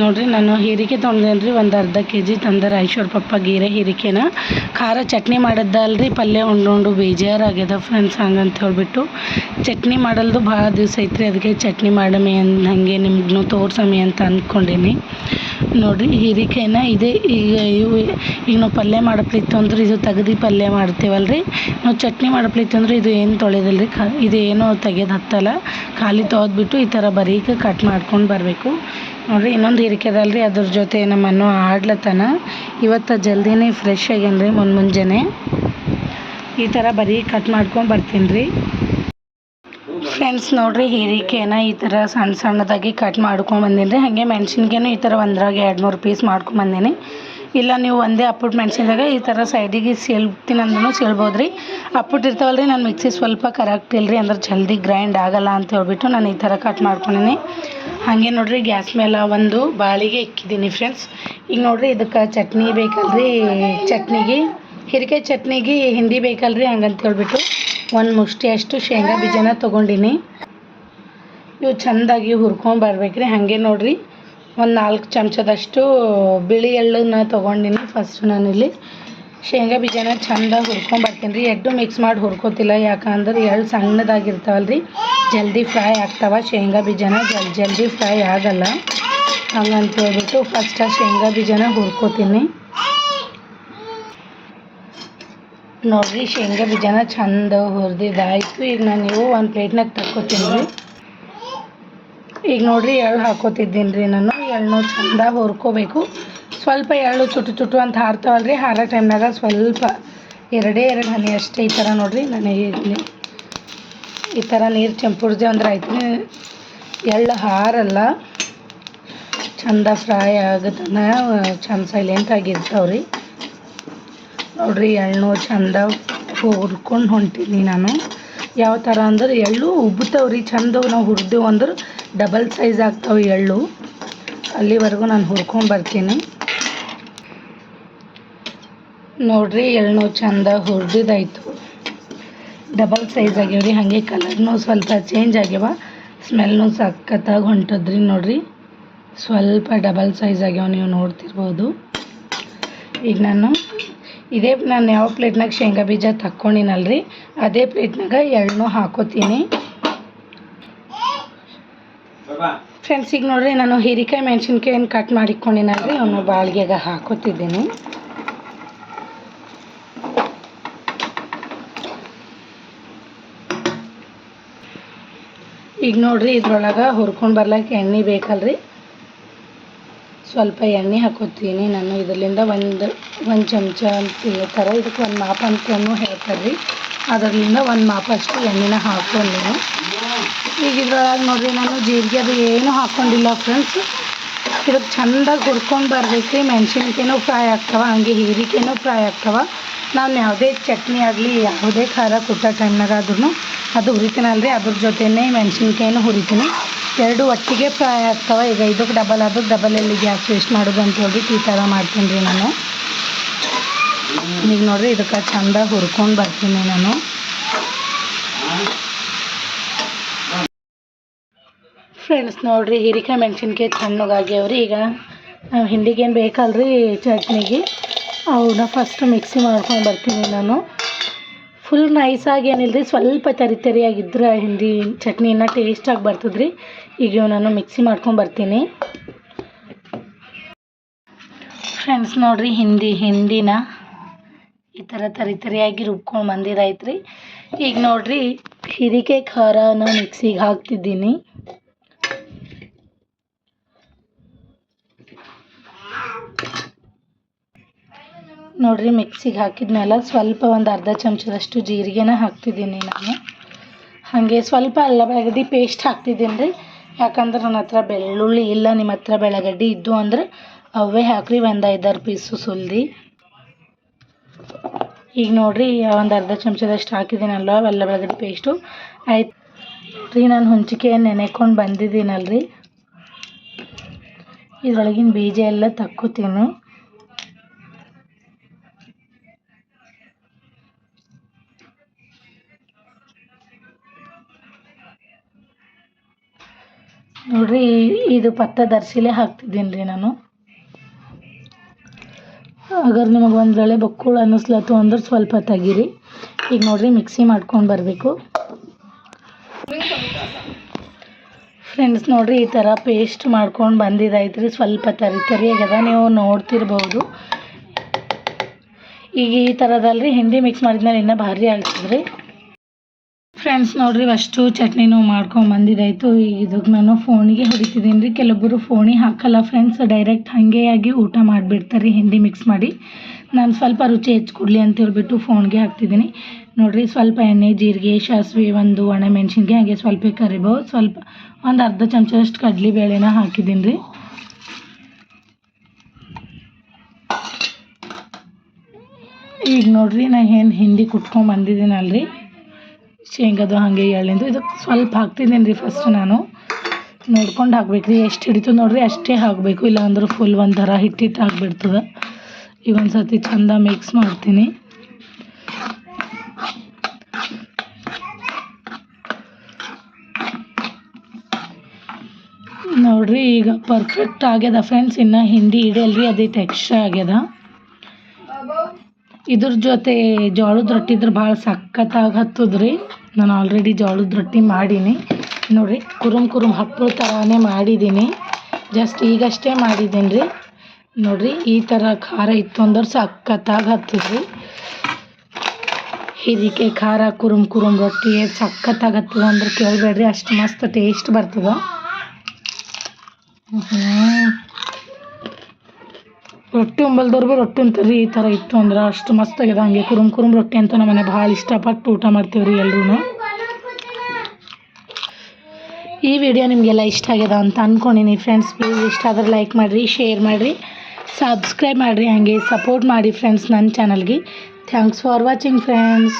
ನೋಡ್ರಿ, ನಾನು ಹೀರಿಕೆ ರೀ ಒಂದು ಅರ್ಧ ಕೆ ಜಿ ತಂದಾರ ಐಶ್ವರ್ ಪಪ್ಪ ಗೀರೆ ಹೀರಿಕೆನ. ಖಾರ ಚಟ್ನಿ ಮಾಡಿದ್ದಲ್ರಿ, ಪಲ್ಯ ಉಂಡು ಬೇಜಾರಾಗ್ಯದ ಫ್ರೆಂಡ್ಸ್ ಹಂಗಂತ ಹೇಳಿಬಿಟ್ಟು. ಚಟ್ನಿ ಮಾಡಲ್ದು ಭಾಳ ದಿವಸ ಐತ್ರಿ ಅದಕ್ಕೆ ಚಟ್ನಿ ಮಾಡಮಿ ಅಂದು ಹಾಗೆ ನಿಮ್ಗೂ ತೋರ್ಸಮಿ ಅಂತ ಅಂದ್ಕೊಂಡೀನಿ ನೋಡಿರಿ, ಹೀರಿಕೆನ ಇದೇ, ಈಗ ಇವು, ಈಗ ನಾವು ಪಲ್ಯ ಮಾಡಪ್ಲಿತ್ತು ಅಂದ್ರೆ ಇದು ತೆಗ್ದು ಪಲ್ಯ ಮಾಡ್ತೀವಲ್ರಿ. ನಾವು ಚಟ್ನಿ ಮಾಡಪ್ಲಿತ್ತು ಅಂದ್ರೆ ಇದು ಏನು ತೊಳೆದಲ್ರಿ ಖಾ, ಇದು ಏನೋ ತೆಗೆದು ಹತ್ತಲ್ಲ. ಖಾಲಿ ತೊಳೆದ್ಬಿಟ್ಟು ಈ ಥರ ಬರೀಕ ಕಟ್ ಮಾಡ್ಕೊಂಡು ಬರಬೇಕು. ನೋಡಿರಿ, ಇನ್ನೊಂದು ಹೀರಿಕೆ ಅದ ರೀ ಅದ್ರ ಜೊತೆ ನಮ್ಮ ಆಡ್ಲತ್ತಾನ. ಇವತ್ತು ಜಲ್ದಿನೇ ಫ್ರೆಶ್ ಆಗ್ಯಾನ ರೀ ಮುನ್ ಮುಂಜಾನೆ. ಈ ಥರ ಬರೀ ಕಟ್ ಮಾಡ್ಕೊಂಡು ಬರ್ತೀನಿ ರೀ ಫ್ರೆಂಡ್ಸ್ ನೋಡ್ರಿ, ಹೀರಿಕೆನ ಈ ಥರ ಸಣ್ಣ ಸಣ್ಣದಾಗಿ ಕಟ್ ಮಾಡ್ಕೊಂಡು ಬಂದೀನಿ ರೀ ಹಾಗೆ ಮೆಣಸಿನ್ಕಾಯಿನೂ ಈ ಥರ ಒಂದ್ರಾಗ ಎರಡು ಮೂರು ಪೀಸ್ ಮಾಡ್ಕೊಂಡು ಬಂದೀನಿ. ಇಲ್ಲ, ನೀವು ಒಂದೇ ಅಪ್ಪುಟ್ ಮೆಣಸಿನ್ದಾಗ ಈ ಥರ ಸೈಡಿಗೆ ಸೀಳ್ತೀನಿ ಅಂದ್ರೂ ಸೀಳ್ಬೋದು ರೀ ಅಪ್ಪುಟ್ ಇರ್ತಾವಲ್ಲ ರೀ ನಾನು ಮಿಕ್ಸಿ ಸ್ವಲ್ಪ ಕರೆಕ್ಟ್ ಇಲ್ಲ ರೀ, ಅಂದ್ರೆ ಜಲ್ದಿ ಗ್ರೈಂಡ್ ಆಗಲ್ಲ ಅಂತ ಹೇಳ್ಬಿಟ್ಟು ನಾನು ಈ ಥರ ಕಟ್ ಮಾಡ್ಕೊಂಡಿನಿ. ಹಾಗೆ ನೋಡಿರಿ, ಗ್ಯಾಸ್ ಮೇಲೆ ಒಂದು ಬಾಳಿಗೆ ಇಕ್ಕಿದ್ದೀನಿ ಫ್ರೆಂಡ್ಸ್ ಈಗ ನೋಡಿರಿ, ಇದಕ್ಕೆ ಚಟ್ನಿ ಬೇಕಲ್ರಿ, ಚಟ್ನಿಗೆ, ಹೀರಿಕಾಯಿ ಚಟ್ನಿಗೆ ಹಿಂಡಿ ಬೇಕಲ್ರಿ, ಹಂಗಂತ ಹೇಳ್ಬಿಟ್ಟು ಒಂದು ಮುಷ್ಟಿ ಅಷ್ಟು ಶೇಂಗಾ ಬೀಜನ ತೊಗೊಂಡಿನಿ. ಇವು ಚೆಂದಾಗಿ ಹುರ್ಕೊಂಡು ಬರ್ಬೇಕು ರೀ ಹಾಗೆ ನೋಡ್ರಿ. ಒಂದು ನಾಲ್ಕು ಚಮಚದಷ್ಟು ಬಿಳಿ ಎಳ್ಳನ್ನ ತೊಗೊಂಡಿನಿ ಫಸ್ಟ್ ನಾನಿಲ್ಲಿ. ಶೇಂಗಾ ಬೀಜನ ಚೆಂದಾಗಿ ಹುರ್ಕೊಂಬರ್ತೀನಿ ರೀ. ಎಡ್ಡು ಮಿಕ್ಸ್ ಮಾಡಿ ಹುರ್ಕೋತಿಲ್ಲ. ಯಾಕಂದ್ರೆ ಎಳ್ಳು ಸಣ್ಣದಾಗಿರ್ತಾವಲ್ಲ ರೀ ಜಲ್ದಿ ಫ್ರೈ ಆಗ್ತಾವ. ಶೇಂಗಾ ಬೀಜನ ಜಲ್ ಜಲ್ದಿ ಫ್ರೈ ಆಗಲ್ಲ. ಹಂಗಂತ ಹೇಳ್ಬಿಟ್ಟು ಫಸ್ಟ್ ಆ ಶೇಂಗಾ ಬೀಜನ ಹುರ್ಕೋತೀನಿ. ನೋಡಿರಿ, ಶೇಂಗಾ ಬೀಜನ ಚಂದ ಹುರ್ದಿದ್ದಾಯಿತು. ಈಗ ನಾನು ನೀವು ಒಂದು ಪ್ಲೇಟ್ನಾಗ ತಕ್ಕೋತೀನಿ ರೀ. ಈಗ ನೋಡ್ರಿ ಎಳ್ಳು ಹಾಕೋತಿದ್ದೀನಿ ರೀ ನಾನು. ಎಳ್ಳು ಚಂದ ಹುರ್ಕೋಬೇಕು. ಸ್ವಲ್ಪ ಎಳ್ಳು ಚುಟು ಚುಟು ಅಂತ ಹಾರ್ತಾವಲ್ಲ ರೀ ಹಾರೋ ಟೈಮ್ನಾಗ ಸ್ವಲ್ಪ ಎರಡೇ ಎರಡು ಹನಿ ಅಷ್ಟೇ ಈ ಥರ ನೋಡ್ರಿ. ನಾನು ಇಲ್ಲಿ ಈ ಥರ ನೀರು ಚಂಪುಡ್ದೆ ಅಂದ್ರೆ ಆಯ್ತು ಎಳ್ಳು ಹಾರಲ್ಲ. ಚಂದ ಫ್ರೈ ಆಗತನ, ಚಂದ ಸೈಲೆಂಟ್ ಆಗಿರ್ತಾವೆ ರೀ ನೋಡ್ರಿ ಎಳ್ಳು ಚಂದ ಹುರ್ಕೊಂಡು ಹೊಂಟೀನಿ ನಾನು. ಯಾವ ಥರ ಅಂದ್ರೆ ಎಳ್ಳು ಉಬ್ಬುತ್ತವ್ರಿ ಚಂದ ನಾವು ಹುರಿದೇವು ಅಂದ್ರೆ ಡಬಲ್ ಸೈಜ್ ಆಗ್ತಾವೆ ಎಳ್ಳು. ಅಲ್ಲಿವರೆಗೂ ನಾನು ಹುರ್ಕೊಂಡು ಬರ್ತೀನಿ. ನೋಡ್ರಿ ಎಳ್ಳು ಚಂದ ಹುರಿದಿದ್ದಾಯ್ತು ಡಬಲ್ ಸೈಜ್ ಆಗ್ಯಾವ ರೀ ಹಾಗೆ ಕಲರ್ನೂ ಸ್ವಲ್ಪ ಚೇಂಜ್ ಆಗ್ಯಾವ. ಸ್ಮೆಲ್ನು ಸಖತ್ತಾಗಿ ಹೊಂಟದ್ರಿ ನೋಡ್ರಿ. ಸ್ವಲ್ಪ ಡಬಲ್ ಸೈಜ್ ಆಗ್ಯಾವ, ನೀವು ನೋಡ್ತಿರ್ಬೋದು. ಈಗ ನಾನು ಇದೇ ನಾನು ಯಾವ ಪ್ಲೇಟ್ನಾಗ ಶೇಂಗಾ ಬೀಜ ತಕ್ಕೊಂಡಿನಲ್ರಿ, ಅದೇ ಪ್ಲೇಟ್ನಾಗ ಎಳ್ಳು ಹಾಕೋತೀನಿ. ಫ್ರೆಂಡ್ಸ್ ಈಗ ನೋಡ್ರಿ, ನಾನು ಹೀರಿಕಾಯಿ ಮೆಣಸಿನ್ಕಾಯನ್ನು ಕಟ್ ಮಾಡಿಕೊಂಡಿನಲ್ರಿ. ಅವನು ಬಾಳ್ಗೆಗ ಹಾಕೋತಿದ್ದೀನಿ. ಈಗ ನೋಡ್ರಿ, ಇದ್ರೊಳಗೆ ಹುರ್ಕೊಂಡು ಬರ್ಲಿಕ್ಕೆ ಎಣ್ಣೆ ಬೇಕಲ್ರಿ. ಸ್ವಲ್ಪ ಎಣ್ಣೆ ಹಾಕೋತೀನಿ. ನಾನು ಇದರಿಂದ ಒಂದು ಒಂದು ಚಮಚ ಅಂತ ಹೇಳ್ತಾರೆ. ಇದಕ್ಕೆ ಒಂದು ಮಾಪ ಅಂತಲೂ ಹೇಳ್ತಾರೆ. ರೀ ಅದರಿಂದ ಒಂದು ಮಾಪ ಅಷ್ಟು ಎಣ್ಣೆನ ಹಾಕ್ಕೊಂಡು ಈಗ ಇದ್ರೊಳಗೆ ನೋಡಿರಿ, ನಾನು ಜೀರಿಗೆ ಅದು ಏನೂ ಹಾಕ್ಕೊಂಡಿಲ್ಲ ಫ್ರೆಂಡ್ಸ್ ಇದಕ್ಕೆ ಚೆಂದಾಗಿ ಹುರ್ಕೊಂಡು ಬರ್ಬೇಕು ರೀ ಮೆಣಸಿನ್ಕಾಯಿನೂ ಫ್ರೈ ಆಗ್ತವೆ, ಹಂಗೆ ಹೀರಿಕಾಯಿನೂ ಫ್ರೈ ಆಗ್ತವೆ. ನಾನು ಯಾವುದೇ ಚಟ್ನಿ ಆಗಲಿ, ಯಾವುದೇ ಖಾರ ಕುಟ್ಟೋ ಟೈಮ್ನಾಗ ಆದ್ರೂ ಅದು ರೀ ಅದ್ರ ಜೊತೆನೇ ಮೆಣಸಿನ್ಕಾಯಿನೂ ಹುರಿತೀನಿ. ಎರಡು ಒಟ್ಟಿಗೆ ಫ್ರೈ ಆಗ್ತವೆ ಈಗ ಇದಕ್ಕೆ ಡಬಲ್ ಅದು ಡಬಲ್ ಎಲ್ಲಿ ಗ್ಯಾಸ್ ವೇಸ್ಟ್ ಮಾಡೋದು ಅಂತ ಹೋಗಿ ಈ ಥರ ಮಾಡ್ತೀನಿ ರೀ ನಾನು. ಈಗ ನೋಡಿರಿ ಇದಕ್ಕೆ ಚಂದ ಹುರ್ಕೊಂಡು ಬರ್ತೀನಿ ನಾನು. ಫ್ರೆಂಡ್ಸ್ ನೋಡಿರಿ ಹೀರಿಕಾಯಿ ಮೆಣಸಿನ್ಕಾಯಿ ತಣ್ಣಗಾಗ್ಯಾವ್ರಿ ಈಗ. ಹಿಂಡಿಗೇನು ಬೇಕಲ್ರಿ ಚಟ್ನಿಗೆ? ಅವನ್ನ ಫಸ್ಟ್ ಮಿಕ್ಸಿ ಮಾಡ್ಕೊಂಡು ಬರ್ತೀನಿ ನಾನು. ಫುಲ್ ನೈಸಾಗಿ ಏನಿಲ್ಲ ರೀ ಸ್ವಲ್ಪ ತರಿ ತರಿಯಾಗಿದ್ರೆ ಹಿಂದಿ ಚಟ್ನಿ ಇನ್ನೂ ಟೇಸ್ಟಾಗಿ ಬರ್ತದೆ ರೀ ಈಗ ನಾನು ಮಿಕ್ಸಿ ಮಾಡ್ಕೊಂಡು ಬರ್ತೀನಿ. ಫ್ರೆಂಡ್ಸ್ ನೋಡ್ರಿ, ಹಿಂದಿ, ಹಿಂದಿನ ಈ ಥರ ತರಿ ತರಿಯಾಗಿ ರುಬ್ಕೊಂಡು ಬಂದಿದ್ದಾಯ್ತು ರೀ ಈಗ ನೋಡ್ರಿ, ಹೀರಿಕಾಯಿ ಖಾರನ ಮಿಕ್ಸಿಗೆ ಹಾಕ್ತಿದ್ದೀನಿ. ನೋಡ್ರಿ ಮಿಕ್ಸಿಗೆ ಹಾಕಿದ್ಮೇಲೆ ಸ್ವಲ್ಪ ಒಂದು ಅರ್ಧ ಚಮಚದಷ್ಟು ಜೀರಿಗೆನ ಹಾಕ್ತಿದ್ದೀನಿ ನಾನು. ಹಾಗೆ ಸ್ವಲ್ಪ ಅಲ್ಲ ಬೆಳಗಡ್ಡಿ ಪೇಸ್ಟ್ ಹಾಕ್ತಿದ್ದೀನಿ ರೀ ಯಾಕಂದ್ರೆ ನನ್ನ ಹತ್ರ ಬೆಳ್ಳುಳ್ಳಿ ಇಲ್ಲ, ನಿಮ್ಮ ಹತ್ರ ಬೆಳಗಡ್ಡಿ ಇದ್ದು ಅಂದ್ರೆ ಅವೇ ಹಾಕ್ರಿ ಒಂದು ಐದಾರು ಪೀಸು ಸುಲ್ದಿ. ಈಗ ನೋಡ್ರಿ, ಒಂದು ಅರ್ಧ ಚಮಚದಷ್ಟು ಹಾಕಿದ್ದೀನಲ್ವ ಬೆಲ್ಲ ಬೆಳಗಡ್ಡಿ ಪೇಸ್ಟು ಆಯ್ತು. ರೀ, ನಾನು ಹುಂಚಿಕೆ ನೆನೆಕೊಂಡು ಬಂದಿದ್ದೀನಲ್ರಿ. ಇದ್ರೊಳಗಿನ ಬೀಜ ಎಲ್ಲ ತಕ್ಕೋತೀನಿ. ನೋಡ್ರಿ ಇದು ಪತ್ತ ದರ್ಶಿಲೆ ಹಾಕ್ತಿದ್ದೀನಿ ರೀ ನಾನು. ಅಗರ್ ನಿಮಗೆ ಒಂದು ವೇಳೆ ಬಕ್ಕುಳು ಅನ್ನಿಸ್ಲತ್ತು ಅಂದ್ರೆ ಸ್ವಲ್ಪ ತೆಗೀರಿ. ಈಗ ನೋಡ್ರಿ ಮಿಕ್ಸಿ ಮಾಡ್ಕೊಂಡು ಬರಬೇಕು. ಫ್ರೆಂಡ್ಸ್ ನೋಡ್ರಿ, ಈ ಥರ ಪೇಸ್ಟ್ ಮಾಡ್ಕೊಂಡು ಬಂದಿದ್ದಾಯ್ತು ರೀ. ಸ್ವಲ್ಪ ತರಿ ತರಿ ಆಗ್ಯದ ನೀವು ನೋಡ್ತಿರ್ಬೋದು. ಈಗ ಈ ಥರದಲ್ರಿ ಹಿಂಡಿ ಮಿಕ್ಸ್ ಮಾಡಿದ್ಮೇಲೆ ಇನ್ನೂ ಭಾರಿ ಆಗ್ತದೆ ರೀ ಫ್ರೆಂಡ್ಸ್ ನೋಡ್ರಿ, ಅಷ್ಟು ಚಟ್ನಿನೂ ಮಾಡ್ಕೊಂಡು ಬಂದಿದ್ದಾಯ್ತು. ಈಗ ಇದಕ್ಕೆ ನಾನು ಫೋನಿಗೆ ಹೊಡಿತಿದ್ದೀನಿ ರೀ ಕೆಲವೊಬ್ಬರು ಫೋನಿಗೆ ಹಾಕಲ್ಲ ಫ್ರೆಂಡ್ಸ್ ಡೈರೆಕ್ಟ್ ಹಾಗೆ ಆಗಿ ಊಟ ಮಾಡಿಬಿಡ್ತಾರೆ ಹಿಂಡಿ ಮಿಕ್ಸ್ ಮಾಡಿ. ನಾನು ಸ್ವಲ್ಪ ರುಚಿ ಹೆಚ್ಚು ಕೊಡಲಿ ಅಂತ ಹೇಳ್ಬಿಟ್ಟು ಫೋನ್ಗೆ ಹಾಕ್ತಿದ್ದೀನಿ ನೋಡಿರಿ, ಸ್ವಲ್ಪ ಎಣ್ಣೆ, ಜೀರಿಗೆ, ಸಾಸಿವೆ, ಒಂದು ಒಣಮೆಣ್ಸಿನ್ಕಾಯಿ ಹಾಗೆ ಸ್ವಲ್ಪ ಕರಿಬೇವು, ಸ್ವಲ್ಪ ಒಂದು ಅರ್ಧ ಚಮಚದಷ್ಟು ಕಡಲೆಬೇಳೆನ ಹಾಕಿದ್ದೀನಿ ರೀ ಈಗ ನೋಡಿರಿ, ನಾ ಏನು ಹಿಂಡಿ ಕುಟ್ಕೊಂಡು ಬಂದಿದ್ದೀನಲ್ರಿ. ಶೇಂಗದು ಹಾಗೆ ಎಳ್ಳಿಂದು ಇದು. ಸ್ವಲ್ಪ ಹಾಕ್ತಿದ್ದೀನಿ ರೀ ಫಸ್ಟ್ ನಾನು. ನೋಡ್ಕೊಂಡು ಹಾಕ್ಬೇಕು ರೀ ಎಷ್ಟು ಹಿಡಿತು ನೋಡ್ರಿ, ಅಷ್ಟೇ ಹಾಕಬೇಕು. ಇಲ್ಲಾಂದ್ರೆ ಫುಲ್ ಒಂಥರ ಹಿಟ್ಟಿಟ್ಟು ಹಿಟ್ಟು ಆಗಿಬಿಡ್ತದೆ ಈಗ ಒಂದು ಸರ್ತಿ ಚಂದ ಮಿಕ್ಸ್ ಮಾಡ್ತೀನಿ. ನೋಡ್ರಿ, ಈಗ ಪರ್ಫೆಕ್ಟ್ ಆಗ್ಯದ ಫ್ರೆಂಡ್ಸ್ ಇನ್ನು ಹಿಂಡಿ ಹಿಡಿಯಲ್ರಿ, ಅದೇ ಎಕ್ಸ್ಟ್ರಾ ಆಗ್ಯದ. ಇದ್ರ ಜೊತೆ ಜೋಳದ ರೊಟ್ಟಿದ್ರೆ ಭಾಳ ಸಖತ್ತಾಗಿ ಹತ್ತದ್ರಿ. ನಾನು ಆಲ್ರೆಡಿ ಜೋಳದ ರೊಟ್ಟಿ ಮಾಡೀನಿ. ನೋಡಿರಿ, ಕುರುಮ್ ಕುರುಮ್ ಹಪ್ಪಳ ಥರನೇ ಮಾಡಿದ್ದೀನಿ ಜಸ್ಟ್ ಈಗಷ್ಟೇ ಮಾಡಿದ್ದೀನಿ ರೀ ನೋಡಿರಿ, ಈ ಥರ ಖಾರ ಇತ್ತು ಅಂದ್ರೆ ಸಖತ್ತಾಗಿ ಹತ್ತದ್ರಿ. ಹೀರಿಕೆ ಖಾರ, ಕುರುಮ್ ಕುರುಮ್ ರೊಟ್ಟಿ ಸಖತ್ತಾಗತ್ತದ ಅಂದ್ರೆ ಕೇಳಬೇಡ್ರಿ, ಅಷ್ಟು ಮಸ್ತ್ ಟೇಸ್ಟ್ ಬರ್ತದೆ. ರೊಟ್ಟಿ ಉಂಬಲ್ದವ್ರು ಭೀ ರೊಟ್ಟಿ ರೀ, ಈ ಥರ ಇತ್ತು ಅಂದ್ರೆ ಅಷ್ಟು ಮಸ್ತ್ ಆಗ್ಯದ. ಹಂಗೆ ಕುರುಮ್ ಕುರುಮ್ ರೊಟ್ಟಿ ಅಂತ ನಮ್ಮ ಮನೆ ಭಾಳ ಇಷ್ಟಪಟ್ಟು ಊಟ ಮಾಡ್ತೀವಿ ರೀ ಎಲ್ಲರೂ ಈ ವಿಡಿಯೋ ನಿಮಗೆಲ್ಲ ಇಷ್ಟ ಆಗ್ಯದ ಅಂತ ಅಂದ್ಕೊಂಡಿನಿ ಫ್ರೆಂಡ್ಸ್ ಪ್ಲೀಸ್ ಇಷ್ಟ ಆದ್ರೆ ಲೈಕ್ ಮಾಡಿರಿ ಶೇರ್ ಮಾಡಿರಿ ಸಬ್ಸ್ಕ್ರೈಬ್ ಮಾಡಿರಿ, ಹಾಗೆ ಸಪೋರ್ಟ್ ಮಾಡಿ ಫ್ರೆಂಡ್ಸ್ ನನ್ನ ಚಾನಲ್ಗೆ ಥ್ಯಾಂಕ್ಸ್ ಫಾರ್ ವಾಚಿಂಗ್ ಫ್ರೆಂಡ್ಸ್